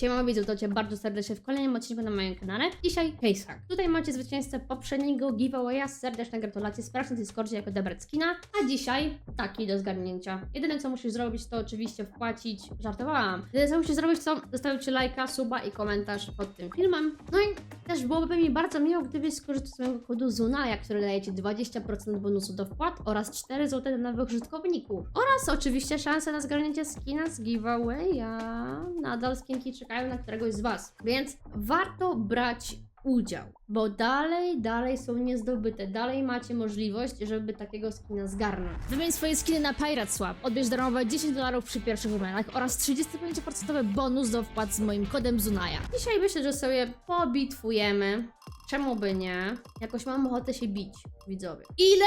Siema widzów, to Cię bardzo serdecznie w kolejnym odcinku na moim kanale. Dzisiaj case hack. Tutaj macie zwycięzcę poprzedniego giveawaya. Serdeczne gratulacje. Sprawdź na Discordzie jako Debret Skina. A dzisiaj taki do zgarnięcia. Jedyne co musisz zrobić to oczywiście wpłacić. Żartowałam. Jedyne co musisz zrobić to zostawić lajka, suba i komentarz pod tym filmem. No i też byłoby mi bardzo miło, gdybyś skorzystał z mojego kodu ZUNAJA, który daje Ci 20% bonusu do wpłat oraz 4 zł dla nowych użytkowników. Oraz oczywiście szanse na zgarnięcie skina z giveawaya. Nadal skinki czekają na któregoś z Was. Więc warto brać udział, bo dalej, dalej są niezdobyte. Dalej macie możliwość, żeby takiego skina zgarnąć. Wymień swoje skiny na Pirate Swap. Odbierz darmowe 10 dolarów przy pierwszych wymianach oraz 35% bonus do wpłat z moim kodem ZUNAJA. Dzisiaj myślę, że sobie pobitwujemy. Czemu by nie? Jakoś mam ochotę się bić, widzowie. Ile?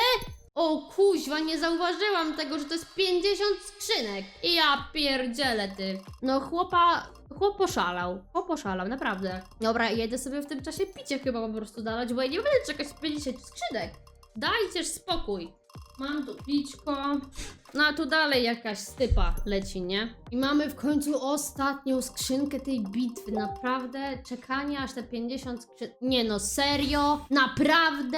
O kuźwa, nie zauważyłam tego, że to jest 50 skrzynek. Ja pierdzielę ty. No chłopa, chłop poszalał. Chłop poszalał, naprawdę. Dobra, jedę sobie w tym czasie picie chyba po prostu dalać, bo ja nie będę czekać 50 skrzynek. Dajcież spokój. Mam tu piczko. No a tu dalej jakaś stypa leci, nie? I mamy w końcu ostatnią skrzynkę tej bitwy. Naprawdę? Czekanie aż te 50 skrzynek. Nie no, serio? Naprawdę?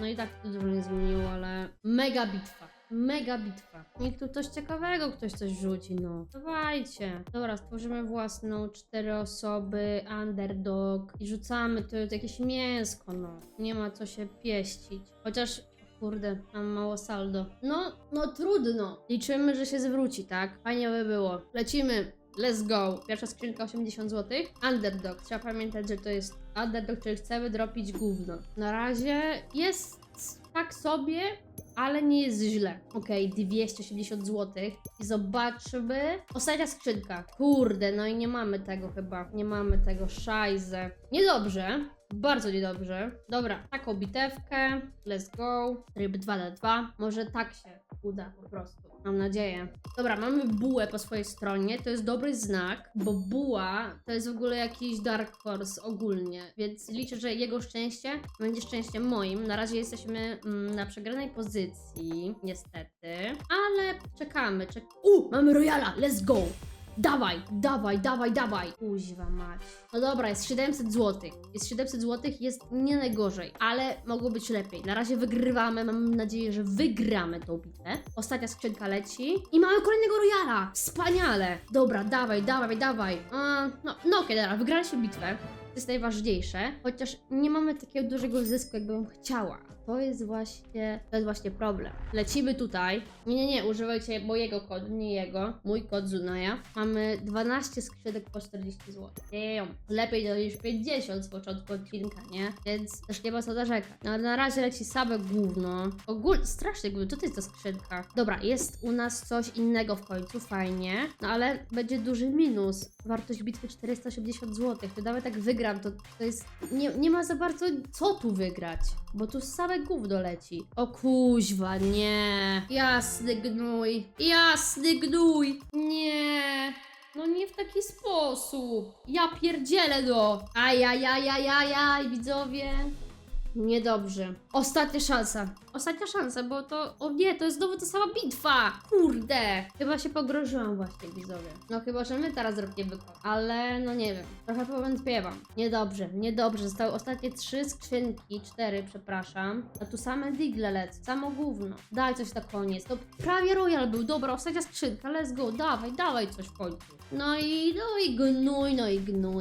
No i tak to dużo nie zmieniło, ale mega bitwa. Mega bitwa. Niech tu coś ciekawego ktoś coś rzuci, no. Dawajcie. Dobra, stworzymy własną cztery osoby, underdog i rzucamy tu jakieś mięsko, no. Nie ma co się pieścić. Chociaż Kurde, mam mało saldo. No, no trudno. Liczymy, że się zwróci, tak? Fajnie by było. Lecimy. Let's go. Pierwsza skrzynka 80 zł. Underdog. Trzeba pamiętać, że to jest underdog, który chce wydropić gówno. Na razie jest tak sobie, ale nie jest źle. Okej, 280 zł. I zobaczmy. Ostatnia skrzynka. Kurde, no i nie mamy tego chyba. Nie mamy tego. Szajzę. Niedobrze. Bardzo niedobrze. Dobra, taką bitewkę. Let's go. Tryb 2 na 2. Może tak się uda po prostu. Mam nadzieję. Dobra, mamy bułę po swojej stronie. To jest dobry znak, bo buła to jest w ogóle jakiś dark horse ogólnie. Więc liczę, że jego szczęście będzie szczęściem moim. Na razie jesteśmy mm, na przegranej pozycji, niestety. Ale czekamy. Czek U! Mamy Royala! Let's go! Dawaj, dawaj, dawaj, dawaj. Kuźwa mać. No dobra, jest 700 zł. Jest 700 zł, jest nie najgorzej, ale mogło być lepiej. Na razie wygrywamy, mam nadzieję, że wygramy tą bitwę. Ostatnia skrzynka leci i mamy kolejnego Royala. Wspaniale. Dobra, dawaj, dawaj, dawaj. No, no okej, dobra, wygraliśmy bitwę. To jest najważniejsze, chociaż nie mamy takiego dużego zysku, jakbym chciała. To jest właśnie, to jest właśnie problem. Lecimy tutaj. Nie, nie, nie, używajcie mojego kodu, nie jego. Mój kod Zunaja. Mamy 12 skrzynek po 40 zł. Damn. Lepiej to niż 50 z początku odcinka, nie? Więc też nie ma co narzekać. No ale na razie leci same gówno. Ogólnie, strasznie gówno. To jest ta skrzynka? Dobra, jest u nas coś innego w końcu, fajnie. No ale będzie duży minus. Wartość bitwy 480 zł. To nawet jak wygram, to, to jest... Nie, nie ma za bardzo co tu wygrać. Bo tu same gówno leci. O kuźwa, nie. Jasny gnój. Jasny gnój. Nie. No nie w taki sposób. Ja pierdzielę do. Ajajajajajaj, widzowie. Niedobrze. Ostatnia szansa. Ostatnia szansa, bo to. O nie, to jest znowu ta sama bitwa! Kurde! Chyba się pogrożyłam właśnie, widzowie. No chyba, że my teraz robimy kod. Ale no nie wiem. Trochę powątpiewam. Niedobrze, niedobrze. Zostały ostatnie trzy skrzynki, cztery, przepraszam. A tu same digle lecą, samo gówno. Daj coś na koniec. To prawie royal był. Dobra, ostatnia skrzynka, let's go. Dawaj, dawaj coś w końcu. No i, no i gnój, no i gnój.